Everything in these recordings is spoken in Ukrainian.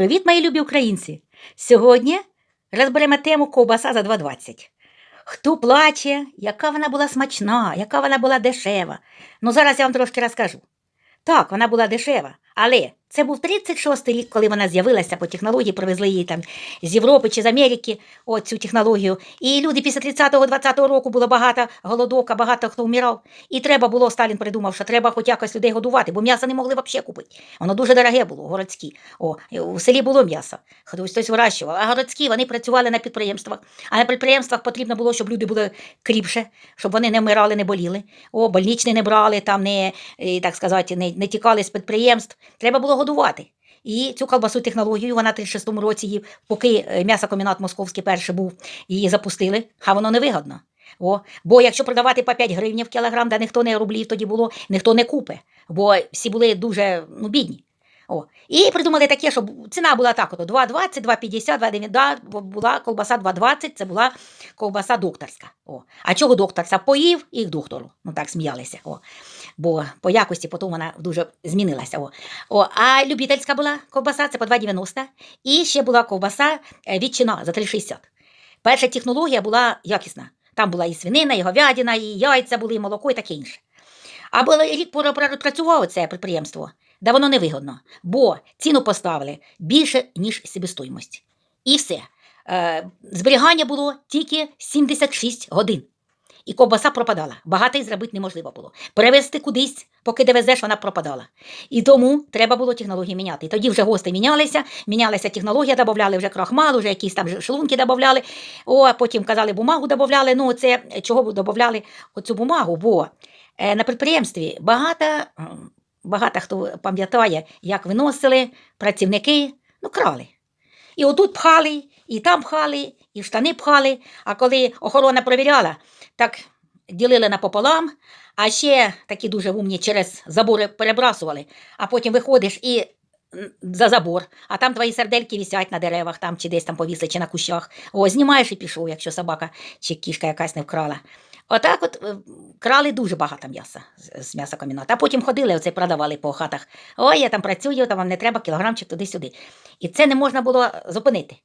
Привіт, мої любі українці! Сьогодні розберемо тему ковбаса за 2,20. Хто плаче, яка вона була смачна, яка вона була дешева. Ну, зараз я вам трошки розкажу. Так, вона була дешева, але це був 36-й рік, коли вона з'явилася по технології, привезли її там з Європи чи з Америки, от цю технологію. І люди після 30-го, 20-го року було багато голодовка, багато хто вмирав. І треба було, Сталін придумав, що треба хоч якось людей годувати, бо м'ясо не могли взагалі купити. Воно дуже дороге було, городське. О, у селі було м'ясо, хтось хтось вирощував. А городські вони працювали на підприємствах. А на підприємствах потрібно було, щоб люди були кріпше, щоб вони не вмирали, не боліли. О, больничні не брали, там не, так сказати, не, не тікали з підприємств. Треба було годувати. І цю колбасу технологію вона в 36-му році, її, поки е, м'ясокомбінат московський перший був, її запустили, а воно невигодно. О, бо якщо продавати по 5 гривень в кілограм, де ніхто не рублів тоді було, ніхто не купе, бо всі були дуже ну, бідні. О. І придумали таке, щоб ціна була так: 2,20, 2,50, 2,90, да, бо була колбаса 2,20, це була ковбаса докторська. О. А чого докторська? Поїв і доктору. Ну так сміялися. О. Бо по якості потім вона дуже змінилася. О. О. А любительська була ковбаса, це по 2,90. І ще була ковбаса е, ветчина за 3,60. Перша технологія була якісна. Там була і свинина, і говядина, і яйця були, і молоко, і таке інше. А рік працювало це підприємство, да воно невигодно, бо ціну поставили більше, ніж себестоїмость. І все. Е, зберігання було тільки 76 годин. І ковбаса пропадала. Багато й зробити неможливо було. Перевезти кудись, поки де везеш, вона пропадала. І тому треба було технології міняти. І тоді вже гости мінялися, мінялася технологія, додавали вже крахмал, вже якісь там шлунки додавали. О, потім казали, бумагу додавали. Ну, це чого додавали оцю бумагу? Бо е, на підприємстві багато, багато хто пам'ятає, як виносили працівники, ну, крали. І отут пхали, і там пхали, і штани пхали. А коли охорона перевіряла, так ділили напополам, а ще такі дуже умні через забори перебрасували, а потім виходиш і за забор, а там твої сердельки висять на деревах, там чи десь там повісли, чи на кущах. О, знімаєш і пішов, якщо собака чи кішка якась не вкрала. Отак от е, крали дуже багато м'яса з- м'ясокомбінату. А потім ходили, оце продавали по хатах. Ой, я там працюю, там вам не треба кілограмчик туди-сюди. І це не можна було зупинити.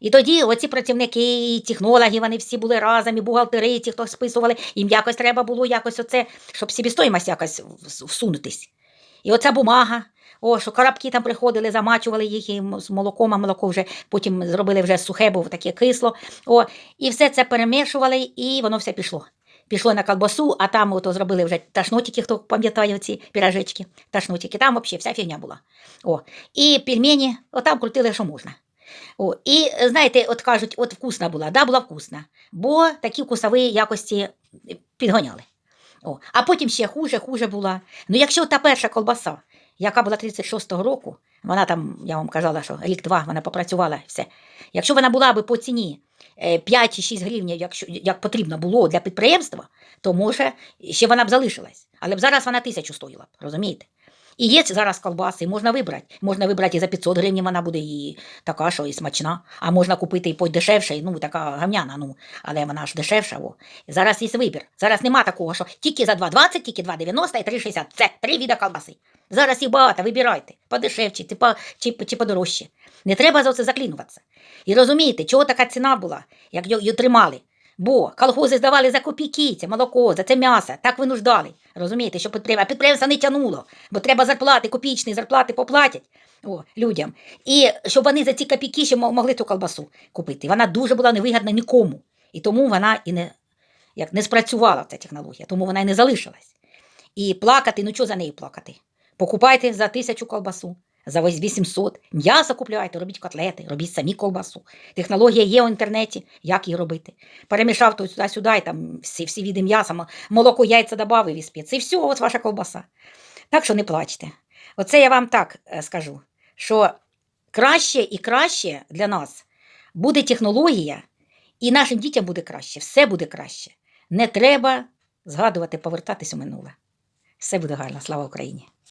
І тоді оці працівники, і технологи, вони всі були разом, і бухгалтери, і ті, хто списували, їм якось треба було якось оце, щоб собівстоїмость якось всунутись. І оця бумага, о, що коробки там приходили, замачували їх і з молоком, а молоко вже потім зробили вже сухе, бо таке кисло. О, і все це перемішували, і воно все пішло. Пішло на колбасу, а там ото зробили вже ташнотики, хто пам'ятає ці піражечки, ташнотики. Там взагалі вся фігня була. О, і пельмені, отам крутили, що можна. О, і знаєте, от кажуть, от вкусна була, да, була вкусна, бо такі вкусові якості підгоняли. О, а потім ще хуже, хуже була. Ну, якщо та перша колбаса, яка була 36-го року, вона там, я вам казала, що рік-два вона попрацювала все. Якщо вона була би по ціні е, 5 чи 6 гривень, якщо, як потрібно було для підприємства, то може ще вона б залишилась. Але б зараз вона тисячу стоїла б, розумієте? І є зараз колбаси, можна вибрати. Можна вибрати і за 500 гривень вона буде і така, що і смачна. А можна купити і подешевше, ну така гавняна, ну, але вона ж дешевша. О. Зараз є вибір. Зараз нема такого, що тільки за 2,20, тільки 2,90 і 3,60. Це три віда колбаси. Зараз їх багато, вибирайте. Подешевші чи, чи, чи подорожче. Не треба за це заклінуватися. І розумієте, чого така ціна була, як її тримали. Бо колхози здавали за копійки, це молоко, за це м'ясо, так винуждали. Розумієте, що підприємство, підприємство не тягнуло, бо треба зарплати, копійчні зарплати поплатять о, людям. І щоб вони за ці копійки ще могли ту колбасу купити. Вона дуже була невигідна нікому. І тому вона і не, як, не спрацювала ця технологія, тому вона і не залишилась. І плакати, ну що за неї плакати? Покупайте за тисячу колбасу, за ось 800, м'ясо купляйте, робіть котлети, робіть самі колбасу. Технологія є в інтернеті, як її робити. Перемішав то сюди-сюди, там всі, всі види м'яса, молоко, яйця додав і спець. І все, ось ваша колбаса. Так що не плачте. Оце я вам так е, скажу, що краще і краще для нас буде технологія, і нашим дітям буде краще, все буде краще. Не треба згадувати, повертатись у минуле. Все буде гарно, слава Україні!